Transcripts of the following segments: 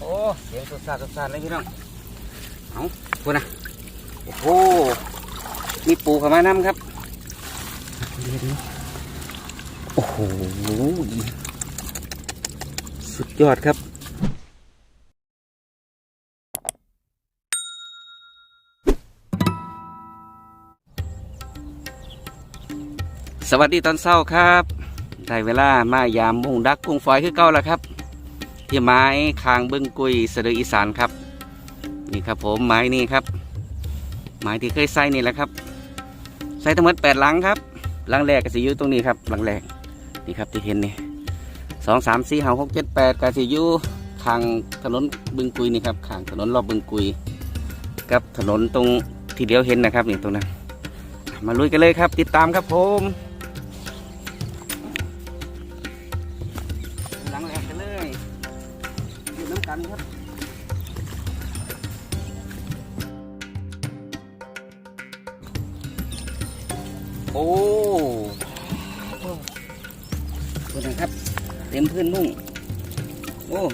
โอ้เสียงสดสาดสดสาดเลยพี่น้องเอาพูนะโอ้โหมีปูเข้ามาน้ำครับโอ้โหสุดยอดครับสวัสดีตอนเช้าครับ ได้เวลามายามมุ่งดักกุ้งฝอยคือเก่าแล้วครับ ที่ไม้คางบึงกุยเสดออีสานครับ นี่ครับผมไม้นี่ครับ ไม้ที่เคยใส่นี่แหละครับใส่ทั้งหมดแปดหลังครับหลังแรกก็สิอยู่ตรงนี้ครับหลังแรกนี่ครับที่เห็นนี่สองสามสี่ห้าหกเจ็ดแปดก็สิอยู่ทางถนนบึงกุยนี่ครับข้างถนนรอบบึงกุยกับถนนตรงที่เดียวเห็นนะครับนี่ตรงนั้นมาลุยกันเลยครับ ติดตามครับผม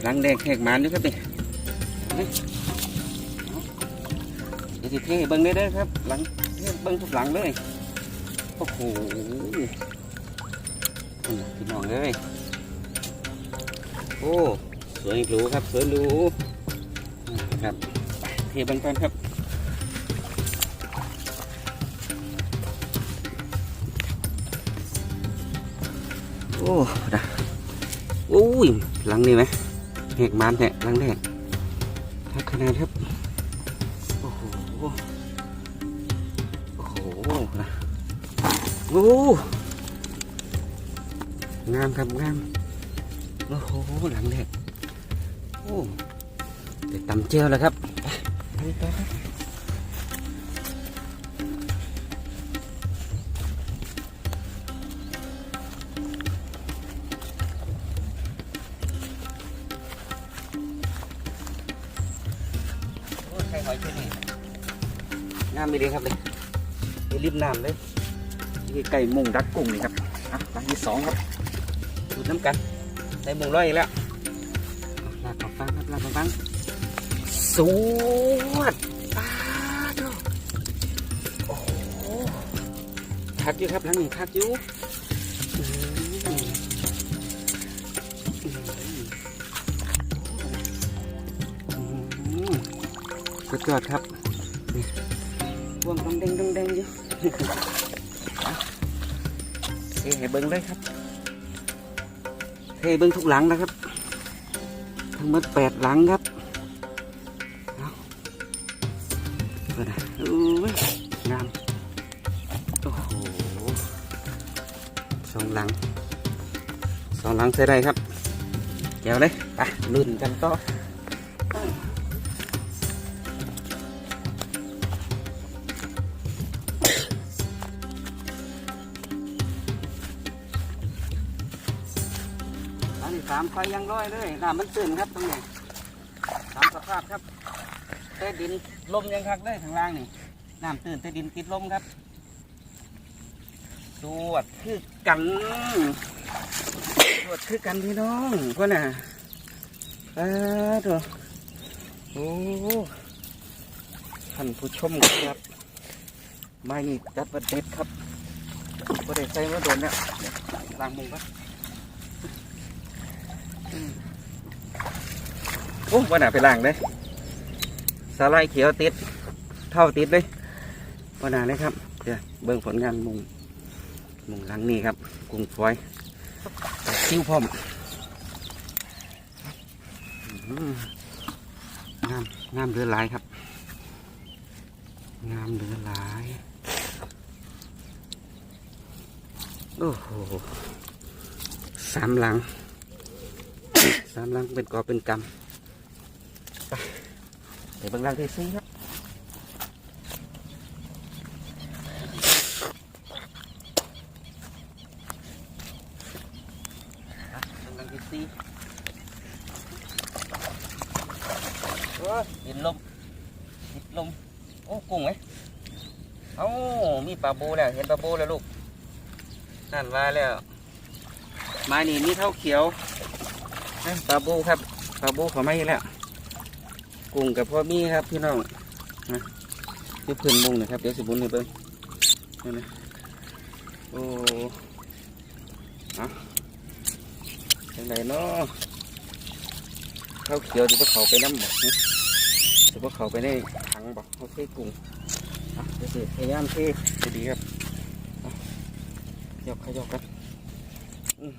ลังแดงแขกมานด้วยครับนี่เอาเดี๋ยวเทเบิ้งได้เด้ครับหลังเทเบิ้งทุกหลังเลยโอ้โหพี่น้องเลยโอ้สวยหรูครับสวยหรูครับเทเบิ้งก่อนครับโอ้ดะโอ้ยหลังนี่ไหม แหกมันแหกหลังแดงทักขนาดครับ โอ้โห โอ้โหนะโอ้งามครับงาม โอ้โหหลังแรกโอ้แต่ตำเจียวแล้วครับ ไปไปามไม่ดีครับเลยไปริมน้ำเลยที่ไก่มุงดักกุ้งนี่ครับอะหลังที่สองครับดูดน้ำกันได้มุงร้อยอีกแล้วเอาลากของฟังครับลากของฟังสวดปาดโอ้โหคักอยู่ครับหลังนี้คักอยู่อืมอืมอืมสุดยอดครับนี่พ วงต้องเด้งต้องเด้งอยู่เอาเทให้เบิ้งเลยครับ เทเบิ้งทุกหลังนะครับ ทั้งหมดแปดหลังครับเอาเปิดนะอู้ยงามโอ้โหสองหลังสองหลังใส่ได้ครับแก้วเลยไปลุ้นกันต่อ สามไฟยังร้อยเลยน้ำมันตื้นครับตรงนี้ตามสภาพครับเต้ดินลมยังคักเลยข้างล่างนี่น้ำตื้นเต้ดินติดลมครับสวดคือกันสวดคือกันพี่น้องก็น่ะเออตัวโอ้ท่านผู้ชมครับไม้นี่จัดประเด็ดครับประเด็ดใส่มาโดนเนี่ยล้างมือครับ โอ้วันหนาไปล่างเลยสาลายเขียวติด เท่าติดเลยวันหนาเลยครับ เดี๋ยวเบิ่งผลงานมุงมุงหลังนี้ครับ กุ้งฝอยซิ้วพร้อมงามงามเรือหลายครับ งามเรือหลาย โอ้โหสามหลัง สามลังเป็นกอเป็นกำไปเดี๋ยวบางลังที่สี่ครับลังที่สี่โอ้ยติดลมติดลมโอ้กุ้งไหมเอ้ามีปลาโบแล้ว เห็นปลาโบแล้วลูกนั่นว่าแล้วไม้นี่มีเท่าเขียว ปลาบูครับปลาบูเขาไม่แล้วกุ้งกับพ่อมี่ครับพี่น้องนะที่พื้นมุงนะครับเดี๋ยวสิบุญให้เบิ่งนี่นะโอ้อะจังไดเนาะข้าวเขียวจะพวกเขาไปน้ำบอกจะพวกเขาไปในถังบอกเขาเทกุ้งอะเดี๋ยวสิพยายามเทจะดีครับอะยกขยกกันอืม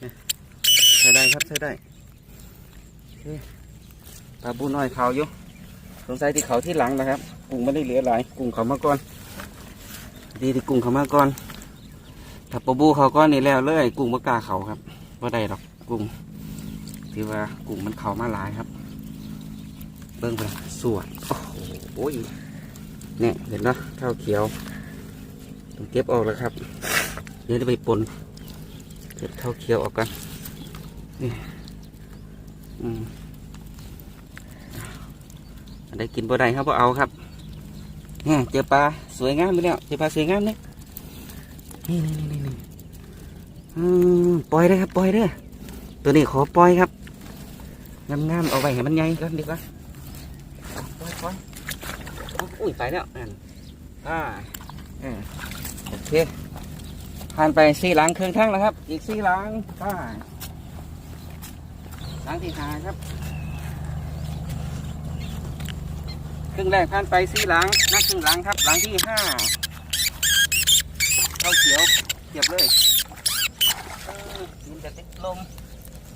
เนี่ยใช้ได้ ครับใช้ได้โอเคปลาบูน้อยเขาอยู่สงสัยที่เขาที่หลังนะครับ กุ้งไม่ได้เหลือหลายกุ้งเขามาก่อน ดีที่กุ้งเขามาก่อน ถ้าปลาบูเขาก้อนนี่แล้วเลย กุ้งมะกาเขาครับว่าได้หรอกกุ้งที่ว่ากุ้งมันเขามาหลายครับ เบิ้งไปสวยโอ้โหเนี่ยเห็นเนาะข้าวเขียวต้องเก็บออกแล้วครับเดี๋ยวจะไปปนเก็บข้าวเขียวออกกัน นี่อืมได้กินบ่ได้ครับบ่เอาครับเนี่ยเจอปลาสวยงามไปแล้วเจอปลาสวยงามเนี่ยนี่นี่นี่นี่ปล่อยเลยครับปล่อยเด้อตัวนี้ขอปล่อยครับงามงามเอาไว้ให้มันใหญ่ก่อนดีกว่าปล่อยปล่อยอุ้ยไปแล้วนั่นอ่าโอเคผ่านไปสี่หลังเครื่องทั้งแล้วครับ อีกสี่หลังไป หลังที่หาครับ ครึ่งแรกผ่านไปสี่หลังนักครึ่งหลังครับหลังที่ห้าข้าเขียวเก็บเลยเออมันจะติดลม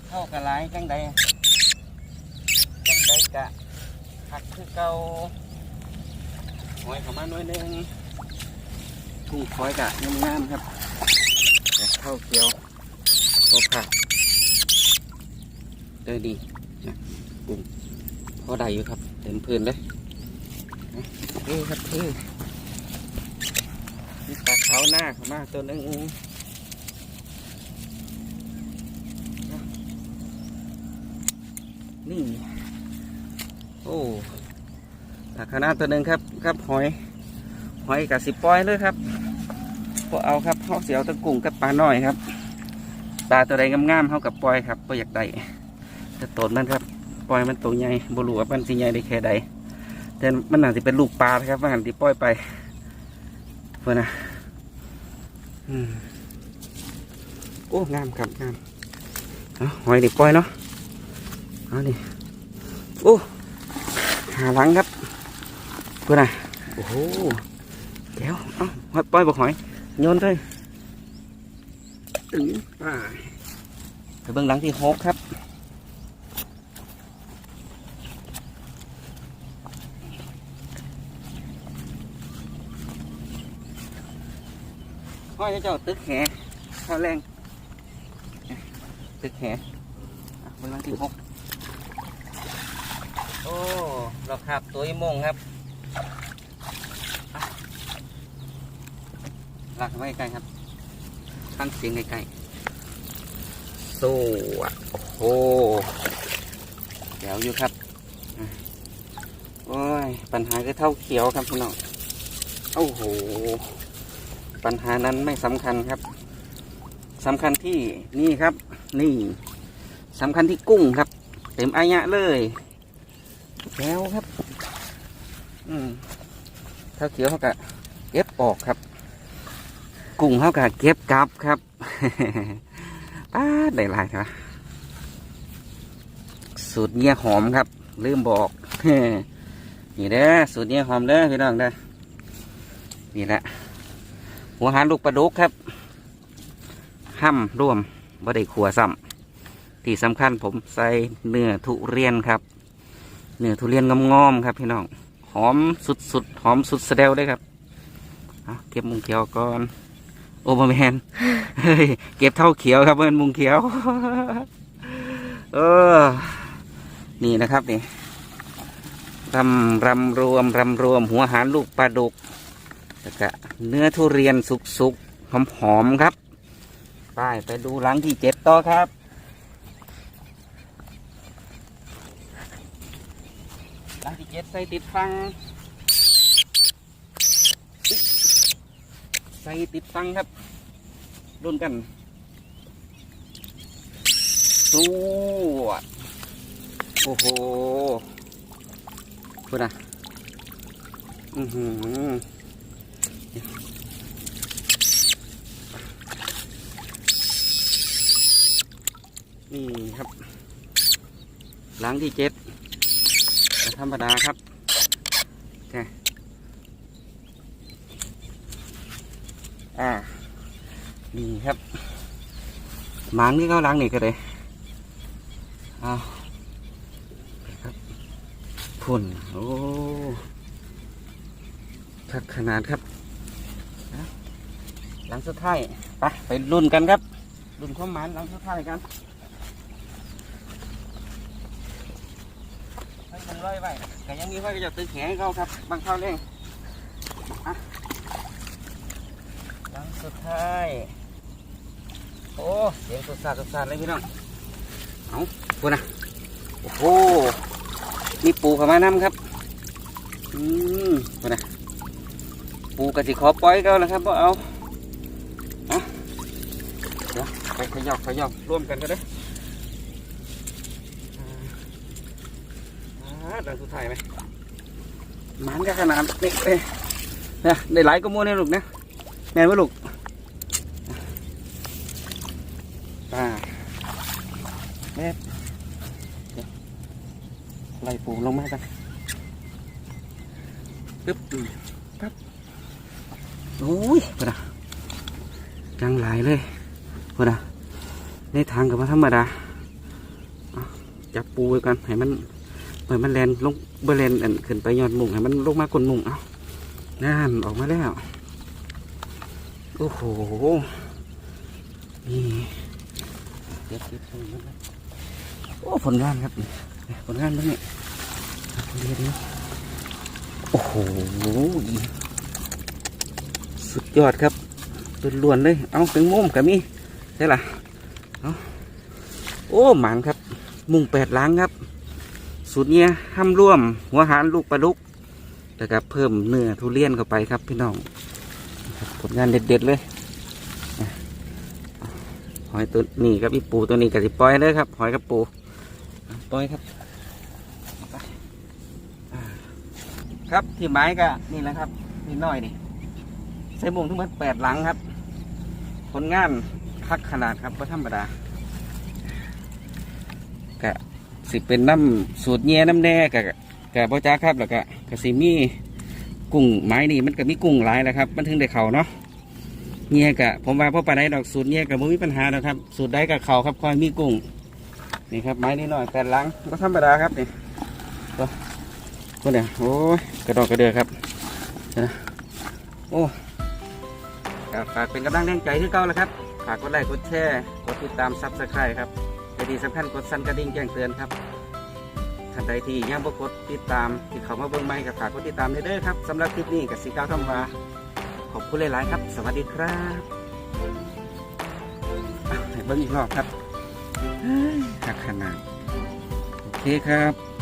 เข้ากระไรจังใดจังใดกะหักคือเก่าหอยเข้ามาหน่อยหนึงกุ้งคอยกะงามๆครับแต่ข้าเขียวพอผัก เดยดีนะกุ้งพอได้อยู่ครับ เต็มพื้นเลยนะเท่ครับเท่มีปลาขาหน้าเขามากตัวหนึงนี่ โอ้ปลาขาน้าตัวหนึ่งครับ ครับหอย หอยกับสิบปอยเลยครับพวกเอาครับเขาเสียวตะกุ่งกับปลาหน้อยครับ ปลาตัวใดงามๆเขากับปอยครับก็อยากได้ จะโตนมันครับ ปล่อยมันตัวใหญ่บรูว่ามันสิใหญ่ได้แค่ใดแต่มันอาจจะเป็นลูกปลานะครับว่าหันที่ปล่อยไปเพื่อนนะอืมโอ้งามครับงามเอาหอยเด็กปล่อยเนาะเอาดิโอ้หาหลังครับเพื่อนน่ะโอ้โหแก้วเอาหอยปล่อยบอกหอยโยนเลยตึงไปไปเบื้องหลังที่หกครับ ห้อยเจ้าตึกแหข้าแรงตึกแห่บื้องหลังที่หกโอ้เราขับตัวอีโมงครับอะลากเข้ไปใกล้ครับตั้งเสียงใกล้ๆสู้อะโอ้โหเดี๋ยวอยู่ครับโอ้ยปัญหาคือเท่าเขียวครับพี่น้องโอ้โห ปัญหานั้นไม่สำคัญครับสำคัญที่นี่ครับ นี่สำคัญที่กุ้งครับ เต็มอายะเลย แล้วครับ อืมเท่าเขียวเขากะเก็บออกครับ กุ้งเขากะเก็บกลับครับ ป้าดได้หลายครับสูตรเงี้ยหอมครับ ลืมบอก นี่เด้อสูตรเงี้ยหอมเด้อพี่น้องเด้อนี่แหละ หัวหารลูกปลาดุกครับห้ำร่วมบ่ได้ขัวซ้ำที่สำคัญผมใส่เนื้อทุเรียนครับ เนื้อทุเรียนงอมๆครับพี่น้องหอมสุดๆหอมสุดสะเดวเลยครับเก็บมุงเขียวก่อนโอเบอร์แมนเฮ้เก็บเท่าเขียวครับเพื่อนมุงเขียวเออนี่นะครับนี่รำรำรวมรำรวมหัวหารลูกปลาดุก แล้วก็เนื้อทุเรียนสุกๆ หอมๆ ครับ ไปไปดูหลังที่เจ็ดต่อครับ หลังที่เจ็ดใส่ติดฟัง ใส่ติดฟังครับรุ่นกันสวดโอ้โหพูดนะอือหือ นี่ครับ หลังที่เจ็ดธรรมดาครับโอเคอ่านี่ครับหมางนี่ก็ล้างนี่ก็เลยเอาครับพุ่นโอ้คักขนาดครับ หลังสุดท้ายไปไปรุ่นกันครับรุ่นความหมานหลังสุดท้ายกันให้มันร้อยไว้แต่ยังมีไว้ก็จะตึกแขนให้เขาครับบางเข้าเร่งหลังสุดท้ายโอ้เสียงสุดสาดสุดสาดเลยพี่น้องเอาพูนะโอ้โหมีปูเข้ามาน้ำครับอืมพูนะปูกระสิขอปล่อยเขาแล้วครับว่าเอาเอาเดี๋ยวไป ขยอกขยอกร่วมกันก็ได้อ่าดังสุดท้ายไหมหมันก็ขนาดนี้เลยเนี่ยได้หลายก็มูเนี่ยลูกนะแม่นไหมลูกอ่าเม็ดเดี๋ยวไล่ปูลงมากันปึ๊บอืมปั๊บโอ้ยพอดะจังหลายเลยพอดะ ในทางกับว่าธรรมดาจับปูไว้กันให้มันเหมือนมันแลนลงเบอร์แลนอันขึ้นไปยอดมุงให้มันลงมากนมุงเอางานออกมาแล้ว โอ้โหนี่เก็บเก็บใส่มันครับโอ้ผลงานครับผลงานมันนี่เดี๋ยวนี้โอ้โหสุดยอดครับล้วนๆเลย เอาถึงมุมกับมีใช่ล่ะเอ โอ้หมันครับ มุงแปดล้างครับ สูตรเนี้ยห้ามร่วม หัวหารลูกปลาดุกแล้วก็เพิ่มเนื้อทุเรียนเข้าไปครับพี่น้องผลงานเด็ดๆเลยหอยตัวนี้กับอีปูตัวนี้กับสิปล่อยเลยครับหอยกับปูปล่อยครับ ครับที่ไม้ก็นี่แหละครับนี่น้อยนี่ใส่มุงทั้งหมดแปดหลังครับ ผลงาน คักขนาดครับก็ธรรมดากะสิเป็นน้ำสูตรเงี้ยน้ำแน่กะกะพ่อจ้าครับแล้วก็กะสิมีกุ้งไม้นี่มันก็มีกุ้งหลายแล้วครับ มันถึงได้เข่าเนาะเงี้ยกะผมว่าพ่อปลาได้ดอกสูตรเงี้ยกะไม่มีปัญหาหรอกครับ สูตรได้กับเขาครับคอยมีกุ้งนี่ครับไม้นี่หน่อยแต่หลังก็ธรรมดาครับนี่ตัวตัวเนี่ยโอ้ยกระดอกกระเดือครับนะโอ้ก็ฝากเป็นกำลังแรงใจที่เก่าแล้วครับ ฝากกดไลค์กดแชร์กดติดตามซับสไครต์ครับและที่สำคัญกดสั่นกระดิ่งแจ้งเตือนครับท่านใดที่ยังบ่กดติดตามที่เขามาเบิ่งใหม่ก็ฝากกดติดตามเด้อครับสำหรับคลิปนี้กับสีก้าวทำวาขอบคุณหลายๆครับ สวัสดีครับให้เบิ้งอีกรอบครับหักขนาดโอเคครับ